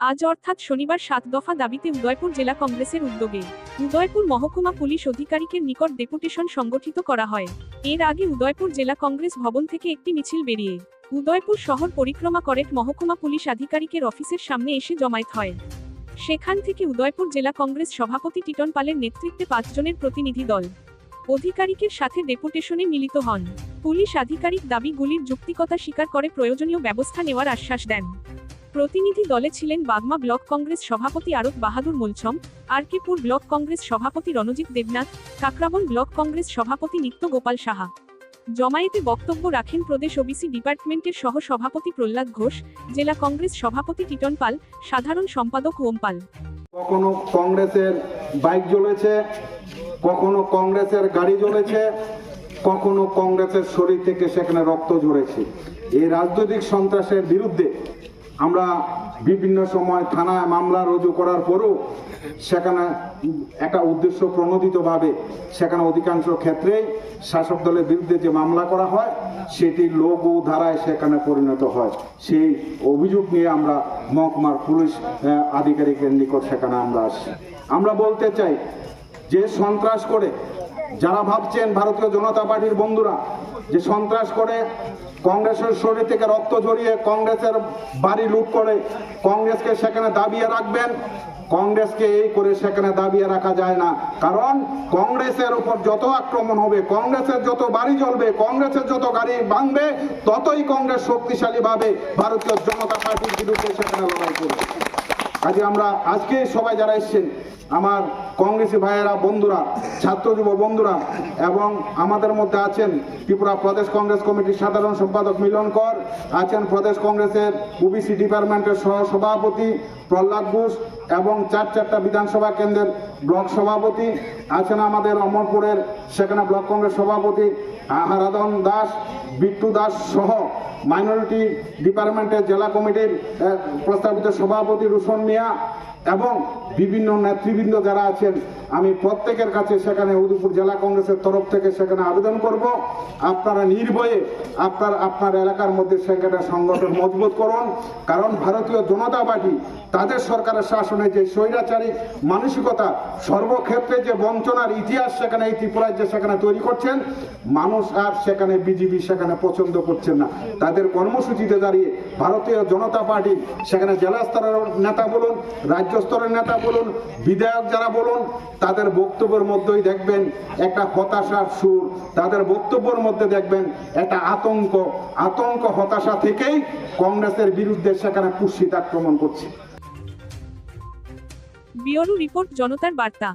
আজ অর্থাৎ শনিবার সাত দফা দাবিতে উদয়পুর জেলা কংগ্রেসের উদ্যোগে উদয়পুর মহকুমা পুলিশ আধিকারিকের নিকট ডেপুটেশন সংগঠিত করা হয়। এর আগে উদয়পুর জেলা কংগ্রেস ভবন থেকে একটি মিছিল বেরিয়ে উদয়পুর শহর পরিক্রমা করে মহকুমা পুলিশ আধিকারিকের অফিসের সামনে এসে জমায়েত হয়। সেখান থেকে উদয়পুর জেলা কংগ্রেস সভাপতি টিটন পালের নেতৃত্বে পাঁচজনের প্রতিনিধি দল অধিকারিকের সাথে ডেপুটেশনে মিলিত হন। পুলিশ আধিকারিক দাবিগুলির যুক্তিকতা স্বীকার করে প্রয়োজনীয় ব্যবস্থা নেওয়ার আশ্বাস দেন। প্রতিনিধি দলে ছিলেন বাগমা ব্লক কংগ্রেস সভাপতি আরত বাহাদুর মুলছম, আরকিপুর ব্লক কংগ্রেস সভাপতি রণজিৎ দেবনাথ, কাকরাবন ব্লক কংগ্রেস সভাপতি নিত্য গোপাল সাহা। জমায়েতে বক্তব্য রাখেন প্রদেশ ওবিসি ডিপার্টমেন্টের সহ সভাপতি প্রহ্লাদ ঘোষ, জেলা কংগ্রেস সভাপতি টিটন পাল, সাধারণ সম্পাদক ওম পাল। কখনো কংগ্রেসের বাইক জ্বলেছে, কখনো কংগ্রেসের গাড়ি জ্বলেছে, কখনো কংগ্রেসের শরীর থেকে সেখানে রক্ত ঝরেছে। এই রাজনৈতিক সন্ত্রাসের বিরুদ্ধে আমরা বিভিন্ন সময় থানায় মামলা রুজু করার পরও সেখানে একটা উদ্দেশ্য প্রণোদিতভাবে সেখানে অধিকাংশ ক্ষেত্রেই শাসক দলের বিরুদ্ধে যে মামলা করা হয়, সেটি লঘু ধারায় সেখানে পরিণত হয়। সেই অভিযোগ নিয়ে আমরা মহকুমার পুলিশ আধিকারিকের নিকট সেখানে আমরা আসি। আমরা বলতে চাই, যে সন্ত্রাস করে, যারা ভাবছেন ভারতীয় জনতা পার্টির বন্ধুরা, যে সন্ত্রাস করে কংগ্রেসের শরীর থেকে রক্ত ঝরিয়ে কংগ্রেসের বাড়ি লুট করে কংগ্রেসকে সেখানে দাবিয়ে রাখবেন। কংগ্রেসকে এই করে সেখানে দাবিয়ে রাখা যায় না। কারণ কংগ্রেসের উপর যত আক্রমণ হবে, কংগ্রেসের যত বাড়ি জ্বলবে, কংগ্রেসের যত গাড়ি ভাঙবে, ততই কংগ্রেস শক্তিশালী ভাবে ভারতীয় জনতা পার্টির বিরুদ্ধে সেখানে লড়াই করবে। কাজে আমরা, আজকে সবাই যারা এসছেন, আমার কংগ্রেসি ভাইয়েরা, বন্ধুরা, ছাত্র যুব বন্ধুরা, এবং আমাদের মধ্যে আছেন ত্রিপুরা প্রদেশ কংগ্রেস কমিটির সাধারণ সম্পাদক মিলন কর আছেন প্রদেশ কংগ্রেসের ওবিসি ডিপার্টমেন্টের সহ সভাপতি প্রহ্লাদ ঘোষ, এবং চার চারটা বিধানসভা কেন্দ্রের ব্লক সভাপতি, আছেন আমাদের অমরপুরের সেখানে ব্লক কংগ্রেস সভাপতি আহারাদন দাস, বিট্টু দাস সহ মাইনরিটি ডিপার্টমেন্টের জেলা কমিটির প্রস্তাবিত সভাপতি রুশন में এবং বিভিন্ন নেতৃবৃন্দ যারা আছেন, আমি প্রত্যেকের কাছে সেখানে উদয়পুর জেলা কংগ্রেসের তরফ থেকে সেখানে আবেদন করব। আপনারা নির্ভয়ে আপনার আপনার এলাকার মধ্যে সেখানে সংগঠন মজবুত করুন। কারণ ভারতীয় জনতা পার্টি তাদের সরকারের শাসনে যে স্বৈরাচারী মানসিকতা, সর্বক্ষেত্রে যে বঞ্চনার ইতিহাস সেখানে এই ত্রিপুরায় যে সেখানে তৈরি করছেন, মানুষ আর সেখানে বিজেপি সেখানে পছন্দ করছেন না। তাদের কর্মসূচিতে দাঁড়িয়ে ভারতীয় জনতা পার্টি সেখানে জেলা স্তরের নেতা বলুন, রাজ্য স্তরের নেতা বলুন, বিধায়ক যারা বলুন, তাদের বক্তব্যের মধ্যেই দেখবেন একটা হতাশার সুর। তাদের বক্তব্যের মধ্যে দেখবেন একটা আতঙ্ক। আতঙ্ক, হতাশা থেকেই কংগ্রেসের বিরুদ্ধে সেখানে কুৎসিত আক্রমণ করছে। বিওরু রিপোর্ট জনতার বার্তা।